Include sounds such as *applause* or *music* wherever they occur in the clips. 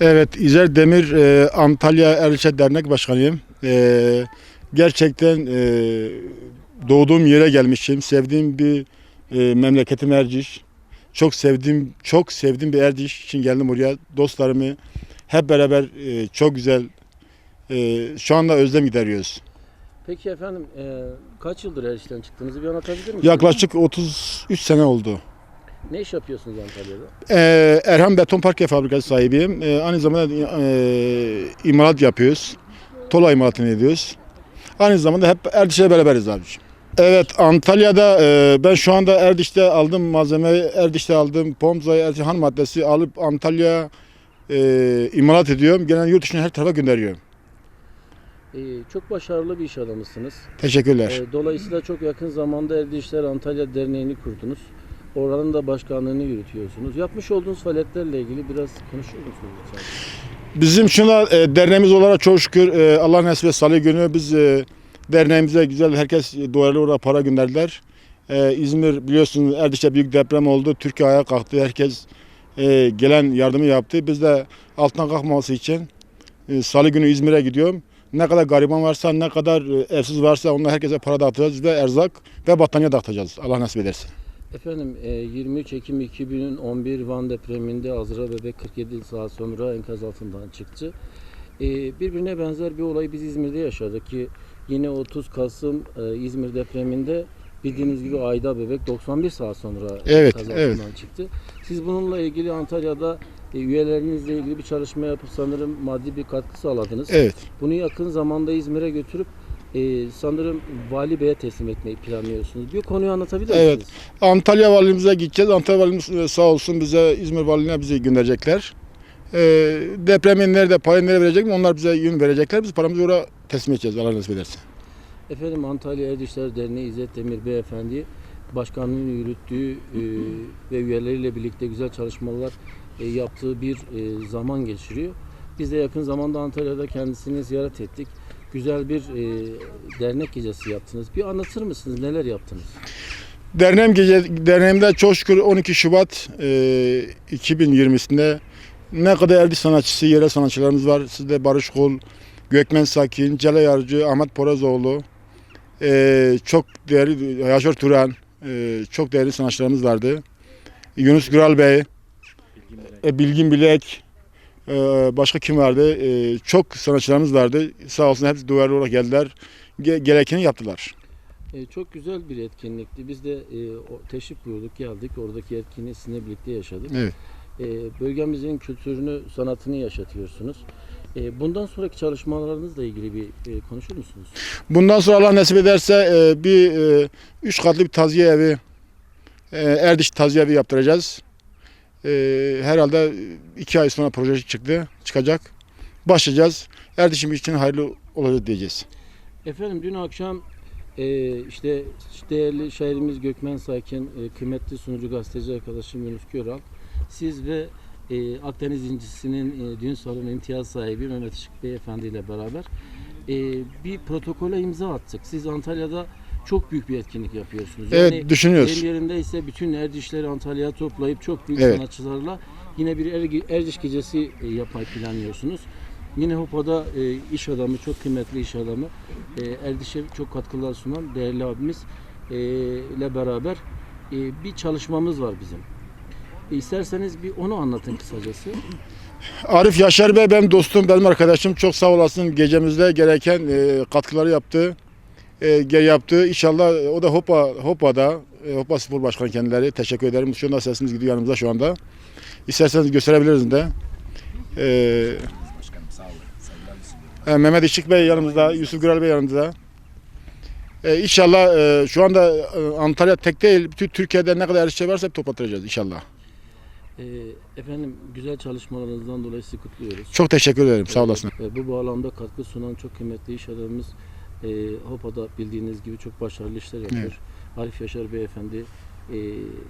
Evet, İzer Demir e, Antalya Erişe Dernek Başkanıyım. E, gerçekten e, doğduğum yere gelmişim. Sevdiğim bir e, memleketim Erciş. Çok sevdiğim, çok sevdiğim bir Erciş için geldim buraya. Dostlarımı hep beraber e, çok güzel e, şu anda özlem gideriyoruz. Peki efendim e, kaç yıldır her işten çıktığınızı bir anlatabilir misiniz? Yaklaşık 33 sene oldu. Ne iş yapıyorsunuz Antalya'da? Ee, Erhan Beton Parke Fabrikası sahibiyim. Ee, aynı zamanda e, imalat yapıyoruz. Tola imalatını ediyoruz. Aynı zamanda hep Erdiş'le beraberiz abiciğim. Evet Antalya'da e, ben şu anda Erdiş'te aldım malzemeyi. Erdiş'te aldım. Pomza, Erdiş ham maddesi alıp Antalya'ya e, imalat ediyorum. Genel yurt dışına her tarafa gönderiyorum. E, çok başarılı bir iş adamısınız. Teşekkürler. E, dolayısıyla çok yakın zamanda Elde İşler Antalya Derneği'ni kurdunuz. Oranın da başkanlığını yürütüyorsunuz. Yapmış olduğunuz faaliyetlerle ilgili biraz konuşur musunuz? Bizim şuna e, derneğimiz olarak çok şükür e, Allah nasip et salı günü biz e, derneğimize güzel herkes duvarlı orada para gönderdiler. E, İzmir biliyorsunuz Erdiş'te büyük deprem oldu. Türkiye ayağa kalktı. Herkes e, gelen yardımı yaptı. Biz de altından kalkmaması için e, salı günü İzmir'e gidiyorum. Ne kadar gariban varsa, ne kadar e, evsiz varsa onlar herkese para dağıtacağız ve erzak ve battaniye dağıtacağız. Allah nasip ederse. Efendim e, 23 Ekim 2011 Van depreminde Azra bebek 47 saat sonra enkaz altından çıktı. E, birbirine benzer bir olayı biz İzmir'de yaşadık ki yine 30 Kasım e, İzmir depreminde bildiğiniz gibi Ayda bebek 91 saat sonra Evet, enkaz evet. altından çıktı. Siz bununla ilgili Antalya'da e, üyelerinizle ilgili bir çalışma yapıp sanırım maddi bir katkı sağladınız. Evet. Bunu yakın zamanda İzmir'e götürüp e, sanırım Vali Bey'e teslim etmeyi planlıyorsunuz. Bir konuyu anlatabilir Evet. misiniz? Antalya valimize gideceğiz. Antalya valimiz e, sağ olsun bize İzmir valiliğine bizi gönderecekler. E, depremin nerede, payı nereye verecek mi onlar bize yön verecekler. Biz paramızı oraya teslim edeceğiz Allah nasip ederse. Efendim Antalya Erdişler Derneği İzzet Demir Beyefendi başkanlığını yürüttüğü e, ve üyeleriyle birlikte güzel çalışmalar e, yaptığı bir e, zaman geçiriyor. Biz de yakın zamanda Antalya'da kendisini ziyaret ettik. Güzel bir e, dernek gecesi yaptınız. Bir anlatır mısınız? Neler yaptınız? Derneğim gece, derneğimde çok şükür 12 Şubat e, 2020'sinde ne kadar erdi sanatçısı, yerel sanatçılarımız var. Sizde Barış Kul, Gökmen Sakin, Celal Yarcı, Ahmet Porazoğlu, e, çok değerli Yaşar Turan, e, çok değerli sanatçılarımız vardı. Yunus Güral Bey, Bilgin Bilek, e, başka kim vardı? E, çok sanatçılarımız vardı. Sağ olsun hepsi duyarlı olarak geldiler. Ge- gerekeni yaptılar. E, çok güzel bir etkinlikti. Biz de e, teşrif buyurduk, geldik. Oradaki etkinliği sizinle birlikte yaşadık. Evet. E, bölgemizin kültürünü, sanatını yaşatıyorsunuz. E, bundan sonraki çalışmalarınızla ilgili bir e, konuşur musunuz? Bundan sonra Allah nasip ederse e, bir e, üç katlı bir taziye evi, e, Erdiş taziye evi yaptıracağız. E, herhalde iki ay sonra proje çıktı, çıkacak. Başlayacağız. Erdiş'im için hayırlı olacak diyeceğiz. Efendim dün akşam e, işte değerli şairimiz Gökmen Sakin, e, kıymetli sunucu gazeteci arkadaşım Yunus Göral, siz ve e, Akdeniz İncisi'nin e, düğün salonu imtiyaz sahibi Mehmet Işık Beyefendi ile beraber e, bir protokole imza attık. Siz Antalya'da çok büyük bir etkinlik yapıyorsunuz. Evet düşünüyoruz. Deyim yerinde ise bütün Erdişleri Antalya'ya toplayıp çok büyük Evet. sanatçılarla yine bir Er- Erdiş gecesi e, yapmayı planlıyorsunuz. Yine Hopa'da e, iş adamı, çok kıymetli iş adamı, e, Erdiş'e çok katkılar sunan değerli abimiz e, ile beraber e, bir çalışmamız var bizim. E, isterseniz bir onu anlatın kısacası. Arif Yaşar Bey benim dostum, benim arkadaşım. Çok sağ olasın. Gecemizde gereken e, katkıları yaptı. E, yaptı. İnşallah o da Hopa Hopa'da e, Hopa Spor Başkanı kendileri. Teşekkür ederim. Şu anda sesimiz gidiyor yanımıza şu anda. İsterseniz gösterebiliriz de. E, e, Mehmet İşçik Bey yanımızda, Yusuf Gürel Bey yanımızda. E, inşallah e, şu anda e, Antalya tek değil, bütün Türkiye'de ne kadar erişe varsa toplatacağız inşallah. E, efendim güzel çalışmalarınızdan dolayı sizi kutluyoruz. Çok teşekkür ederim. Sağ olasın. Ve bu bağlamda katkı sunan çok kıymetli iş adamımız e, Hopa'da bildiğiniz gibi çok başarılı işler yapıyor. Arif Yaşar Beyefendi e,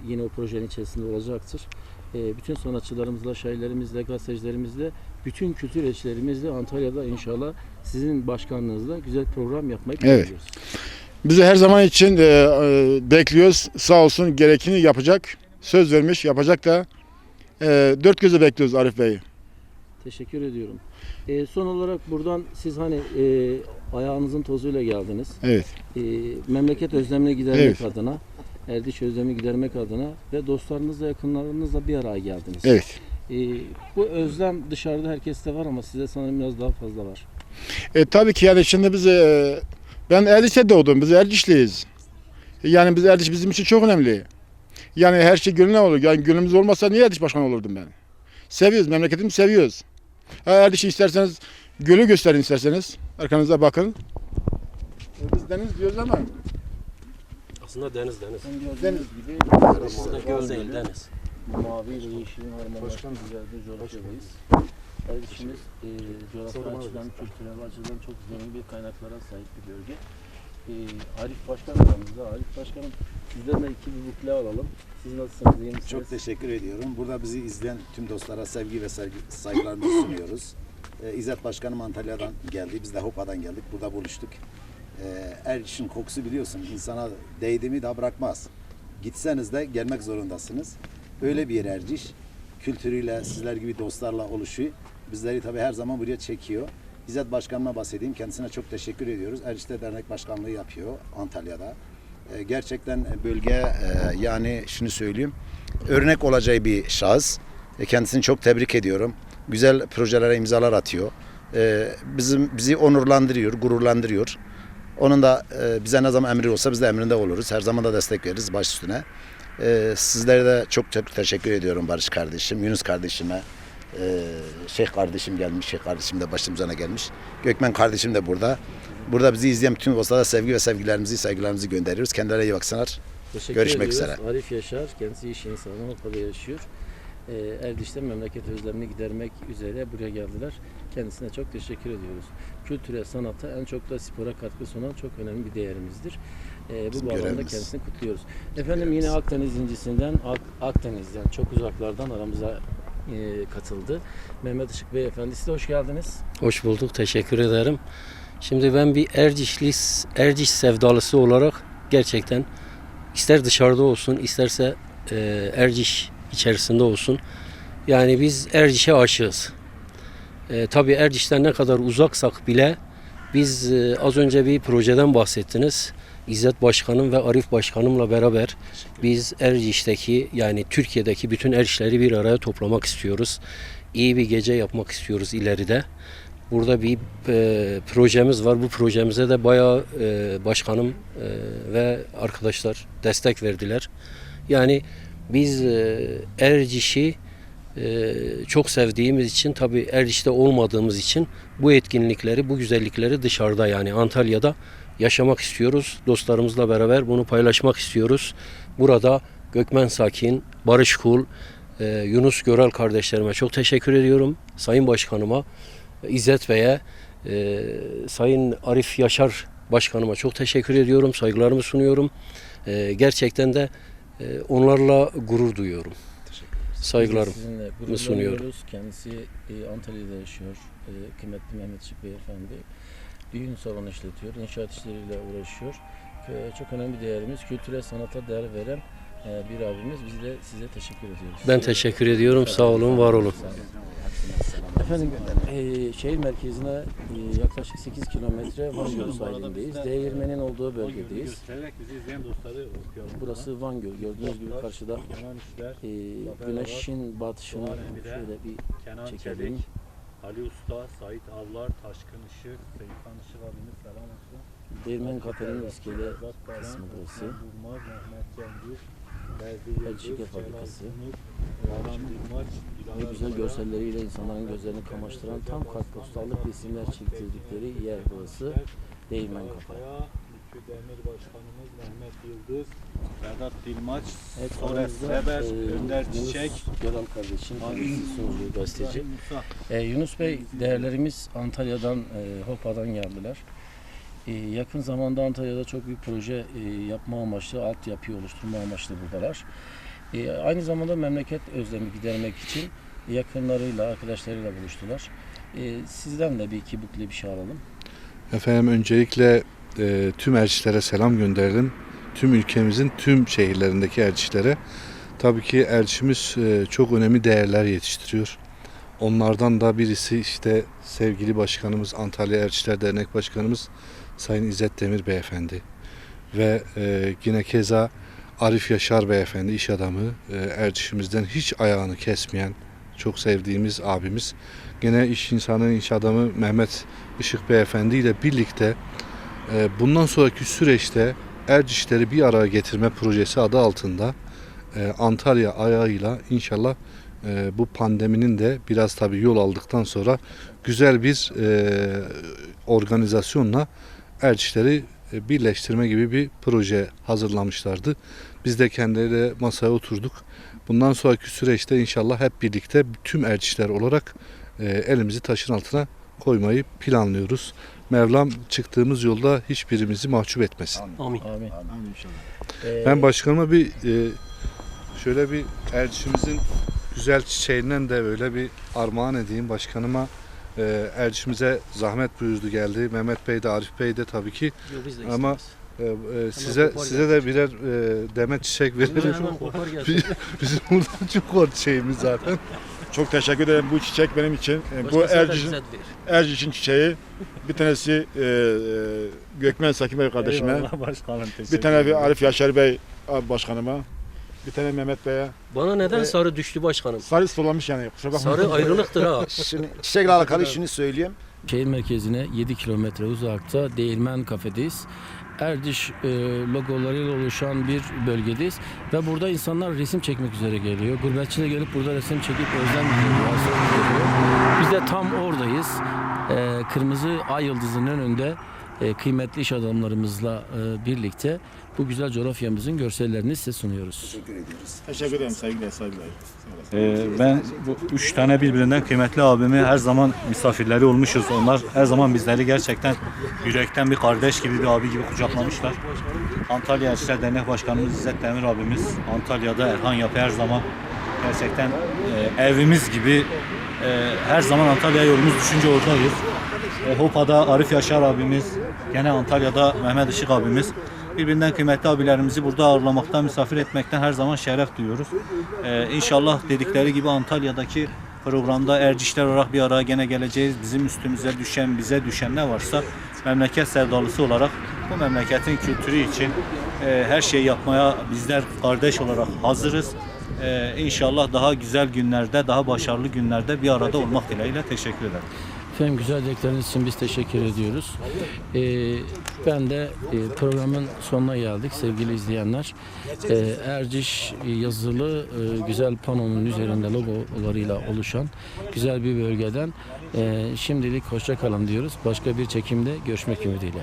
yine o projenin içerisinde olacaktır. E, bütün sanatçılarımızla, şairlerimizle, gazetecilerimizle, bütün kültür elçilerimizle Antalya'da inşallah sizin başkanlığınızla güzel program yapmayı Evet. planlıyoruz. Bizi her zaman için e, e, bekliyoruz. Sağ olsun gerekeni yapacak. Söz vermiş yapacak da. E, dört gözle bekliyoruz Arif Bey'i. Teşekkür ediyorum. E, son olarak buradan siz hani e, ayağınızın tozuyla geldiniz. Evet. E, memleket özlemini gidermek Evet. adına, Erdiş özlemi gidermek adına ve dostlarınızla yakınlarınızla bir araya geldiniz. Evet. E, bu özlem dışarıda herkeste var ama size sanırım biraz daha fazla var. E, tabii ki yani şimdi biz e, ben Erdiş'te doğdum. Biz Erdişliyiz. Yani biz Erdiş bizim için çok önemli. Yani her şey gönlüne olur. Yani gönlümüz olmasa niye Erdiş başkanı olurdum ben? Seviyoruz, memleketimizi seviyoruz. Ha, Erdiş'i isterseniz gölü gösterin isterseniz. Arkanıza bakın. Biz deniz diyoruz ama Aslında deniz deniz. deniz gibi Burada göl değil deniz. mavi ile yeşilin harmanlaştığı güzel bir coğrafyadayız. Erdişimiz e, coğrafi açıdan, kültürel açıdan çok zengin bir kaynaklara sahip bir bölge. E, Arif Başkan aramızda. Arif Başkanım sizden de iki bir bukle alalım. Siz nasılsınız, iyi misiniz? Çok teşekkür ediyorum. Burada bizi izleyen tüm dostlara sevgi ve saygı, saygılarımızı sunuyoruz. Ee, İzzet Başkanım Antalya'dan geldi. Biz de Hopa'dan geldik. Burada buluştuk. Ee, Erciş'in kokusu biliyorsun insana değdi mi daha bırakmaz. Gitseniz de gelmek zorundasınız. Öyle bir yer Erciş. Kültürüyle, sizler gibi dostlarla oluşuyor. Bizleri tabii her zaman buraya çekiyor. İzzet Başkanıma bahsedeyim. Kendisine çok teşekkür ediyoruz. Erciş'te dernek başkanlığı yapıyor Antalya'da. Ee, gerçekten bölge e, yani şunu söyleyeyim örnek olacağı bir şahıs. E, Kendisini çok tebrik ediyorum. Güzel projelere imzalar atıyor. E, Bizim bizi onurlandırıyor, gururlandırıyor. Onun da e, bize ne zaman emri olsa biz de emrinde oluruz. Her zaman da destek veririz baş üstüne. E, Sizlere de çok çok teşekkür ediyorum Barış kardeşim, Yunus kardeşime. E, Şeyh kardeşim gelmiş, Şeyh kardeşim de başımıza gelmiş. Gökmen kardeşim de burada. Burada bizi izleyen bütün dostlara sevgi ve sevgilerimizi, saygılarımızı gönderiyoruz. Kendilerine iyi baksınlar. Teşekkür Görüşmek ediyoruz. üzere. Arif Yaşar, kendisi iş insanı, Hopa'da yaşıyor. Ee, Erdiş'te memleket özlemini gidermek üzere buraya geldiler. Kendisine çok teşekkür ediyoruz. Kültüre, sanata, en çok da spora katkı sunan çok önemli bir değerimizdir. Ee, bu bağlamda kendisini kutluyoruz. Efendim yine Akdeniz incisinden, Ak- Akdeniz'den, çok uzaklardan aramıza e, katıldı. Mehmet Işık Beyefendi, size hoş geldiniz. Hoş bulduk. Teşekkür ederim. Şimdi ben bir Ercişli, Erciş sevdalısı olarak gerçekten ister dışarıda olsun isterse e, Erciş içerisinde olsun. Yani biz Erciş'e aşığız. E, tabii Erciş'ten ne kadar uzaksak bile biz e, az önce bir projeden bahsettiniz. İzzet Başkanım ve Arif Başkanımla beraber biz Erciş'teki yani Türkiye'deki bütün Ercişleri bir araya toplamak istiyoruz. İyi bir gece yapmak istiyoruz ileride. Burada bir e, projemiz var. Bu projemize de bayağı e, başkanım e, ve arkadaşlar destek verdiler. Yani biz e, Erciş'i e, çok sevdiğimiz için tabii Erciş'te olmadığımız için bu etkinlikleri, bu güzellikleri dışarıda yani Antalya'da yaşamak istiyoruz. Dostlarımızla beraber bunu paylaşmak istiyoruz. Burada Gökmen Sakin, Barış Kul, e, Yunus Görel kardeşlerime çok teşekkür ediyorum. Sayın Başkanıma, İzzet Bey'e, e, Sayın Arif Yaşar Başkanıma çok teşekkür ediyorum. Saygılarımı sunuyorum. E, gerçekten de e, onlarla gurur duyuyorum. Saygılarım. Biz de Sizinle sunuyorum. Kendisi e, Antalya'da yaşıyor. E, kıymetli Mehmet Işık Beyefendi. Düğün salonu işletiyor. inşaat işleriyle uğraşıyor. Çok önemli değerimiz. Kültüre, sanata değer veren e, bir abimiz. Biz de size teşekkür ediyoruz. Ben teşekkür ediyorum. Sağ olun, var olun. Efendim e, şehir merkezine e, yaklaşık 8 kilometre Van Gölü sahilindeyiz. Değirmenin olduğu bölgedeyiz. Burası Van Gölü. Gördüğünüz gibi karşıda e, güneşin batışını şöyle bir çekelim. Ali Usta, Sait Avlar, Taşkın Işık, Seyfan Işık abimiz selam olsun. Değirmen Kafe'nin iskele kısmı burası. Durmaz, Mehmet Şeker Celal Fabrikası. Dilara güzel görselleriyle insanların gözlerini kamaştıran tam kartpostallık resimler çektirdikleri yer burası. Değirmen Dilara Demir Başkanımız, Mehmet Yıldız, Vedat Dilmaç, Evet, Sores Seber, e, Önder Çiçek, Göral kardeşim, kendisi gazeteci. Ee, Yunus Bey, değerlerimiz Antalya'dan, e, Hopa'dan geldiler. E, yakın zamanda Antalya'da çok büyük proje e, yapma amaçlı, altyapıyı oluşturma amaçlı buradalar. E, aynı zamanda memleket özlemi gidermek için yakınlarıyla, arkadaşlarıyla buluştular. E, sizden de bir iki bukle bir şey alalım. Efendim öncelikle e, tüm elçilere selam gönderelim. Tüm ülkemizin tüm şehirlerindeki elçilere. Tabii ki elçimiz e, çok önemli değerler yetiştiriyor. Onlardan da birisi işte sevgili başkanımız Antalya Elçiler Dernek Başkanımız Sayın İzzet Demir Beyefendi ve e, yine keza Arif Yaşar Beyefendi iş adamı e, Erciş'imizden hiç ayağını kesmeyen çok sevdiğimiz abimiz. Gene iş insanı, iş adamı Mehmet Işık Beyefendi ile birlikte bundan sonraki süreçte Ercişleri bir araya getirme projesi adı altında e, Antalya ayağıyla inşallah e, bu pandeminin de biraz tabii yol aldıktan sonra güzel bir e, organizasyonla Ercişleri birleştirme gibi bir proje hazırlamışlardı. Biz de kendileriyle masaya oturduk. Bundan sonraki süreçte inşallah hep birlikte tüm elçiler olarak elimizi taşın altına koymayı planlıyoruz. Mevlam çıktığımız yolda hiçbirimizi mahcup etmesin. Amin. Amin. Ben başkanıma bir e, şöyle bir elçimizin güzel çiçeğinden de böyle bir armağan edeyim başkanıma. E, elçimize zahmet buyurdu geldi. Mehmet Bey de Arif Bey de tabii ki Yok, biz de Ama isteriz. e, e, size kopar size de birer e, demet çiçek veririm. hemen kopar *laughs* gelsin. Bizim burada çok var çiçeğimiz zaten. *laughs* Çok teşekkür ederim. Bu çiçek benim için. E, bu Başkasına da Erciş'in. Erciş'in çiçeği. Bir tanesi e, e, Gökmen Sakin Bey kardeşime. Eyvallah başkanım teşekkür Bir tane bir ederim. Arif Yaşar Bey abi başkanıma. Bir tane Mehmet Bey'e. Bana neden E, sarı düştü başkanım? Sarı solamış yani. Kusura bakmayın. Sarı ayrılıktır ha. *laughs* Şimdi çiçekle alakalı şunu söyleyeyim. Şehir merkezine 7 kilometre uzakta Değirmen Kafe'deyiz. Erdiş e, logolarıyla oluşan bir bölgedeyiz ve burada insanlar resim çekmek üzere geliyor. Gurbetçi de gelip burada resim çekip özlem duyuyor. Biz de tam oradayız. E, Kırmızı Ay Yıldızı'nın önünde e, kıymetli iş adamlarımızla e, birlikte bu güzel coğrafyamızın görsellerini size sunuyoruz. Teşekkür ediyoruz. Teşekkür ederim saygılar saygılar. Ee, ben bu üç tane birbirinden kıymetli abimi her zaman misafirleri olmuşuz. Onlar her zaman bizleri gerçekten yürekten bir kardeş gibi bir abi gibi kucaklamışlar. Antalya Elçiler Dernek Başkanımız İzzet Demir abimiz Antalya'da Erhan Yapı her zaman gerçekten e, evimiz gibi e, her zaman Antalya'ya yolumuz düşünce oradayız. E, Hopa'da Arif Yaşar abimiz, gene Antalya'da Mehmet Işık abimiz. Birbirinden kıymetli abilerimizi burada ağırlamaktan, misafir etmekten her zaman şeref duyuyoruz. Ee, inşallah dedikleri gibi Antalya'daki programda ercişler olarak bir araya gene geleceğiz. Bizim üstümüze düşen, bize düşen ne varsa memleket sevdalısı olarak bu memleketin kültürü için e, her şeyi yapmaya bizler kardeş olarak hazırız. Ee, inşallah daha güzel günlerde, daha başarılı günlerde bir arada olmak dileğiyle teşekkür ederim. Efendim güzel dilekleriniz için biz teşekkür ediyoruz. Ee, ben de e, programın sonuna geldik sevgili izleyenler. Ee, Erciş yazılı e, güzel panonun üzerinde logolarıyla oluşan güzel bir bölgeden e, şimdilik hoşça kalın diyoruz. Başka bir çekimde görüşmek ümidiyle.